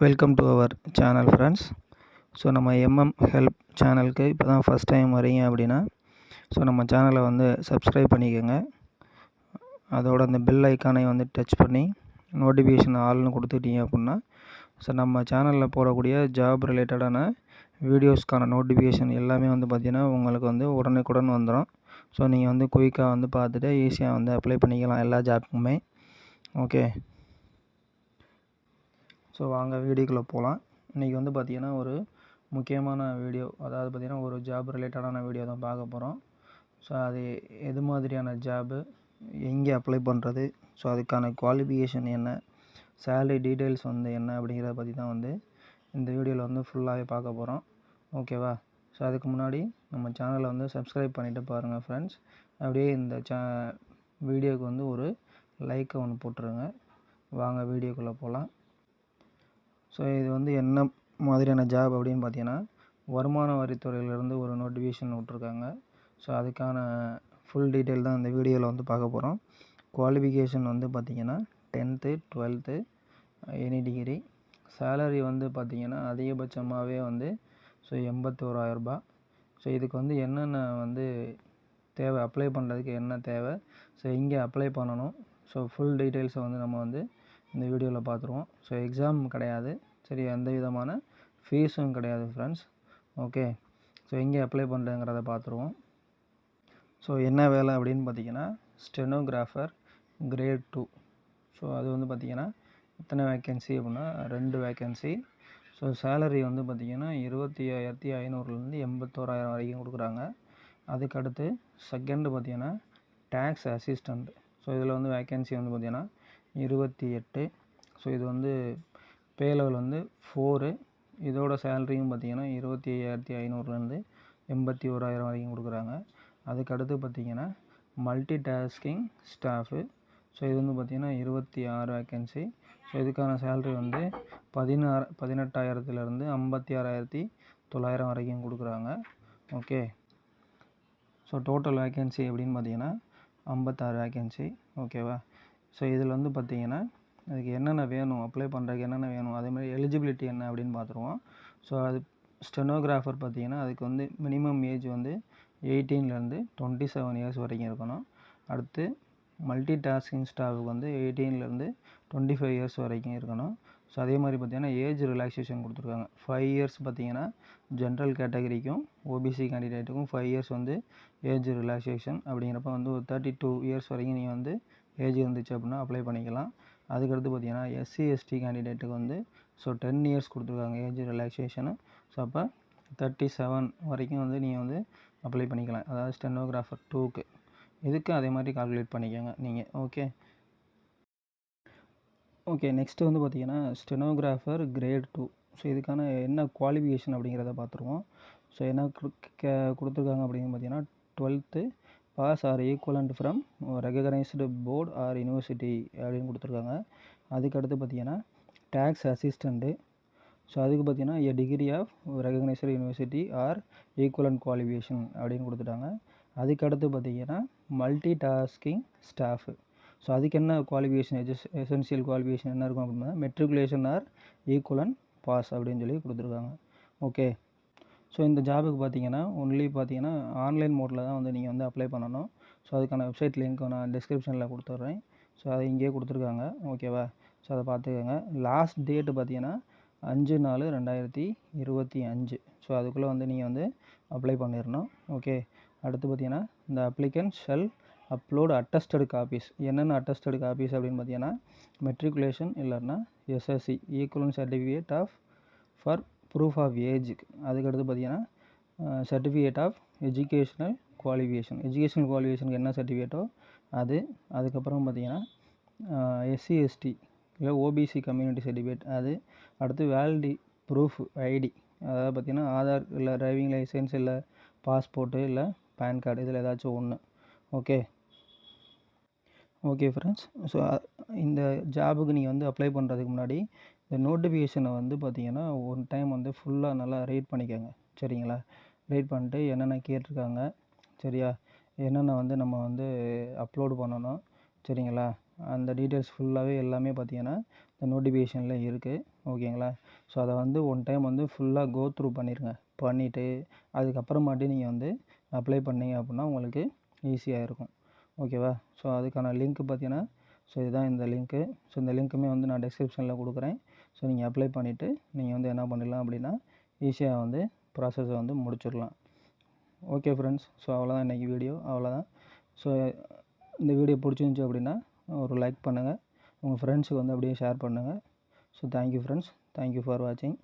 Welcome to அவர் channel friends so நம்ம MM help சேனலுக்கு இப்போ தான் ஃபஸ்ட் டைம் வரீங்க அப்படின்னா ஸோ நம்ம சேனலை வந்து சப்ஸ்கிரைப் பண்ணிக்கோங்க. அதோட அந்த பெல் ஐக்கானை வந்து டச் பண்ணி நோட்டிஃபிகேஷன் ஆல்னு கொடுத்துட்டீங்க அப்படின்னா ஸோ நம்ம சேனலில் போடக்கூடிய ஜாப் ரிலேட்டடான வீடியோஸ்க்கான நோட்டிஃபிகேஷன் எல்லாமே வந்து பார்த்திங்கன்னா உங்களுக்கு வந்து உடனுக்குடன் வந்துடும் ஸோ நீங்கள் வந்து குயிக்காக வந்து பார்த்துட்டு ஈஸியாக வந்து அப்ளை பண்ணிக்கலாம் எல்லா ஜாப்புக்குமே ஓகே ஸோ வாங்க வீடியோக்குள்ளே போகலாம் இன்றைக்கி வந்து பார்த்திங்கன்னா ஒரு முக்கியமான வீடியோ. அதாவது பார்த்திங்கன்னா ஒரு ஜாப் ரிலேட்டடான வீடியோ தான் பார்க்க போகிறோம் ஸோ அது எது மாதிரியான ஜாபு எங்கே அப்ளை பண்ணுறது ஸோ அதுக்கான குவாலிஃபிகேஷன் என்ன? சேலரி டீட்டெயில்ஸ் வந்து என்ன? அப்படிங்கிறத பற்றி தான் வந்து இந்த வீடியோவில் வந்து ஃபுல்லாகவே பார்க்க போகிறோம் ஓகேவா ஸோ அதுக்கு முன்னாடி நம்ம சேனலை வந்து சப்ஸ்கிரைப் பண்ணிவிட்டு பாருங்கள் ஃப்ரெண்ட்ஸ் அப்படியே இந்த சே வீடியோவுக்கு வந்து ஒரு லைக்கை ஒன்று போட்டுருங்க. வாங்க வீடியோக்குள்ளே போகலாம் ஸோ இது வந்து என்ன மாதிரியான ஜாப் அப்படின்னு பார்த்தீங்கன்னா வருமான வரித்துறையிலேருந்து ஒரு நோட்டிஃபிகேஷன் விட்ருக்காங்க ஸோ அதுக்கான ஃபுல் டீட்டெயில் தான் இந்த வீடியோவில் வந்து பார்க்க போகிறோம் குவாலிஃபிகேஷன் வந்து பார்த்திங்கன்னா tenth twelfth any degree salary வந்து பார்த்திங்கன்னா அதிகபட்சமாகவே வந்து ஸோ எண்பத்தோராயிரரூபா ஸோ இதுக்கு வந்து என்னென்ன வந்து தேவை? அப்ளை பண்ணுறதுக்கு என்ன தேவை? ஸோ இங்கே அப்ளை பண்ணணும். ஸோ ஃபுல் டீட்டெயில்ஸை வந்து நம்ம வந்து இந்த வீடியோவில் பார்த்துருவோம் ஸோ எக்ஸாம் கிடையாது. சரி எந்த விதமான ஃபீஸும் கிடையாது ஃப்ரெண்ட்ஸ் ஓகே ஸோ எங்கே அப்ளை பண்ணுறதுங்கிறத பார்த்துருவோம் ஸோ என்ன வேலை அப்படின்னு பார்த்தீங்கன்னா ஸ்டெனோகிராஃபர் கிரேட் டூ ஸோ அது வந்து பார்த்திங்கன்னா எத்தனை வேக்கன்சி அப்படின்னா ரெண்டு வேக்கன்சி ஸோ சேலரி வந்து பார்த்திங்கன்னா இருபத்தி ஐயாயிரத்தி ஐநூறுலேருந்து எண்பத்தோராயிரம் வரைக்கும் கொடுக்குறாங்க. அதுக்கடுத்து செகண்டு பார்த்திங்கன்னா டேக்ஸ் அசிஸ்டண்ட் ஸோ இதில் வந்து வேக்கன்சி வந்து பார்த்திங்கன்னா இருபத்தி எட்டு. ஸோ இது வந்து பே லெவல் வந்து ஃபோரு இதோட சேலரியும் பார்த்திங்கன்னா இருபத்தி ஐயாயிரத்தி ஐநூறுலேருந்து எண்பத்தி ஓராயிரம் வரைக்கும் கொடுக்குறாங்க. அதுக்கடுத்து பார்த்திங்கன்னா மல்டி டாஸ்கிங் ஸ்டாஃபு ஸோ இது வந்து பார்த்திங்கன்னா இருபத்தி ஆறு வேக்கன்சி ஸோ இதுக்கான சேல்ரி வந்து பதினாறு பதினெட்டாயிரத்துலேருந்து ஐம்பத்தி ஆறாயிரத்தி தொள்ளாயிரம் வரைக்கும் கொடுக்குறாங்க. ஓகே ஸோ டோட்டல் வேக்கன்சி எப்படின்னு பார்த்திங்கன்னா ஐம்பத்தாறு வேக்கன்சி ஓகேவா ஸோ இதில் வந்து பார்த்திங்கன்னா அதுக்கு என்னென்ன வேணும் அப்ளை பண்ணுறதுக்கு என்னென்ன வேணும் அதேமாதிரி எலிஜிபிலிட்டி என்ன அப்படின்னு பார்த்துருவோம். ஸோ அது ஸ்டெனோகிராஃபர் பார்த்திங்கன்னா அதுக்கு வந்து மினிமம் ஏஜ் வந்து எயிட்டீன்லேருந்து டுவெண்ட்டி செவன் இயர்ஸ் வரைக்கும் இருக்கணும். அடுத்து மல்டி டாஸ்கிங் ஸ்டாஃபுக்கு வந்து எயிட்டீன்லேருந்து டுவெண்ட்டி ஃபைவ் இயர்ஸ் வரைக்கும் இருக்கணும். ஸோ அதே மாதிரி பார்த்திங்கன்னா ஏஜ் ரிலாக்ஸேஷன் கொடுத்துருக்காங்க. ஃபைவ் இயர்ஸ் பார்த்திங்கன்னா ஜென்ரல் கேட்டகரிக்கும் ஓபிசி கேண்டிடேட்டுக்கும் ஃபைவ் இயர்ஸ் வந்து ஏஜ் ரிலாக்ஸேஷன் அப்படிங்கிறப்ப வந்து ஒரு தேர்ட்டி டூ இயர்ஸ் வரைக்கும் நீங்கள் வந்து ஏஜ் இருந்துச்சு அப்படின்னா அப்ளை பண்ணிக்கலாம். அதுக்கடுத்து பார்த்திங்கன்னா எஸ்சி எஸ்டி கேண்டிடேட்டுக்கு வந்து ஸோ டென் இயர்ஸ் கொடுத்துருக்காங்க ஏஜ் ரிலாக்ஸேஷனு ஸோ அப்போ தேர்ட்டி செவன் வரைக்கும் வந்து நீங்கள் வந்து அப்ளை பண்ணிக்கலாம். அதாவது ஸ்டெனோகிராஃபர் டூக்கு இதுக்கு அதே மாதிரி கால்குலேட் பண்ணிக்கோங்க நீங்கள் ஓகே ஓகே நெக்ஸ்ட்டு வந்து பார்த்திங்கன்னா ஸ்டெனோகிராஃபர் கிரேட் டூ ஸோ இதுக்கான என்ன குவாலிஃபிகேஷன் அப்படிங்கிறத பார்த்துருவோம் ஸோ என்ன கொடுத்துருக்காங்க அப்படின்னு பார்த்தீங்கன்னா twelfth pass or equivalent from recognised board or university அப்படின்னு கொடுத்துருக்காங்க. அதுக்கடுத்து பார்த்தீங்கன்னா டேக்ஸ் அசிஸ்டண்ட்டு ஸோ அதுக்கு பார்த்தீங்கன்னா a degree of recognised university or equivalent qualification அப்படின்னு கொடுத்துட்டாங்க. அதுக்கடுத்து பார்த்தீங்கன்னா மல்டி டாஸ்கிங் ஸ்டாஃபு ஸோ அதுக்கு என்ன குவாலிஃபிகேஷன் எஜஸ் எசென்சியல் குவாலிஃபிகேஷன் என்ன இருக்கும் அப்படின்னா மெட்ரிகுலேஷன் ஆர் ஈக்குவலன் பாஸ் அப்படின்னு சொல்லி கொடுத்துருக்காங்க. ஓகே ஸோ இந்த ஜாபுக்கு பார்த்தீங்கன்னா ஒன்லி பார்த்தீங்கன்னா ஆன்லைன் மோடில் தான் வந்து நீங்கள் வந்து அப்ளை பண்ணணும். ஸோ அதுக்கான வெப்சைட் லிங்க் நான் டிஸ்கிரிப்ஷனில் கொடுத்துட்றேன் ஸோ அதை இங்கேயே கொடுத்துருக்காங்க. ஓகேவா ஸோ அதை பார்த்துக்கோங்க. லாஸ்ட் டேட்டு பார்த்தீங்கன்னா அஞ்சு நாலு ரெண்டாயிரத்தி இருபத்தி அஞ்சு. ஸோ அதுக்குள்ளே வந்து நீங்கள் வந்து அப்ளை பண்ணிடணும் ஓகே அடுத்து பார்த்தீங்கன்னா இந்த applicant shall upload attested copies என்னென்ன அட்டஸ்டடு காப்பீஸ் அப்படின்னு பார்த்தீங்கன்னா மெட்ரிகுலேஷன் இல்லைன்னா SSC equivalent certificate of for proof of ஏஜுக்கு அதுக்கடுத்து பார்த்தீங்கன்னா certificate of educational qualification educational குவாலிஃபிகேஷனுக்கு என்ன சர்டிஃபிகேட்டோ அது. அதுக்கப்புறம் பார்த்தீங்கன்னா எஸ்சி எஸ்டி இல்லை ஓபிசி கம்யூனிட்டி சர்டிஃபிகேட் அது. அடுத்து வேலிடி ப்ரூஃப் ஐடி அதாவது பார்த்திங்கன்னா ஆதார் இல்லை டிரைவிங் லைசன்ஸ் இல்லை பாஸ்போர்ட்டு இல்லை பேன் கார்டு இதில் ஏதாச்சும் ஒன்று ஓகே ஓகே ஃப்ரெண்ட்ஸ் ஸோ இந்த ஜாபுக்கு நீங்கள் வந்து அப்ளை பண்ணுறதுக்கு முன்னாடி இந்த நோட்டிஃபிகேஷனை வந்து பார்த்திங்கன்னா ஒன் டைம் வந்து ஃபுல்லாக நல்லா ரீட் பண்ணிக்கோங்க. சரிங்களா? ரீட் பண்ணிட்டு என்னென்ன கேட்டிருக்காங்க சரியா? என்னென்ன வந்து நம்ம வந்து அப்லோடு பண்ணணும் சரிங்களா? அந்த டீட்டெயில்ஸ் ஃபுல்லாகவே எல்லாமே பார்த்தீங்கன்னா இந்த நோட்டிஃபிகேஷனில் இருக்குது ஓகேங்களா? ஸோ அதை வந்து ஒன் டைம் வந்து ஃபுல்லாக கோ த்ரூ பண்ணிடுங்க பண்ணிவிட்டு அதுக்கப்புறமாட்டி நீங்கள் வந்து அப்ளை பண்ணீங்க அப்படின்னா உங்களுக்கு ஈஸியாக இருக்கும். ஓகேவா? ஸோ அதுக்கான லிங்க் பார்த்தீங்கன்னா ஸோ இதுதான் இந்த லிங்க்கு ஸோ இந்த லிங்க்குமே வந்து நான் டிஸ்கிரிப்ஷனில் கொடுக்குறேன். ஸோ நீங்கள் அப்ளை பண்ணிவிட்டு நீங்கள் வந்து என்ன பண்ணிடலாம் அப்படின்னா ஈஸியாக வந்து ப்ராசஸை வந்து முடிச்சிடலாம். ஓகே ஃப்ரெண்ட்ஸ் ஸோ அவ்வளோதான் இன்றைக்கி வீடியோ அவ்வளோதான் ஸோ இந்த வீடியோ பிடிச்சிருந்துச்சி அப்படின்னா ஒரு லைக் பண்ணுங்கள் உங்கள் ஃப்ரெண்ட்ஸுக்கு வந்து அப்படியே ஷேர் பண்ணுங்கள் so thank you friends thank you for வாட்சிங்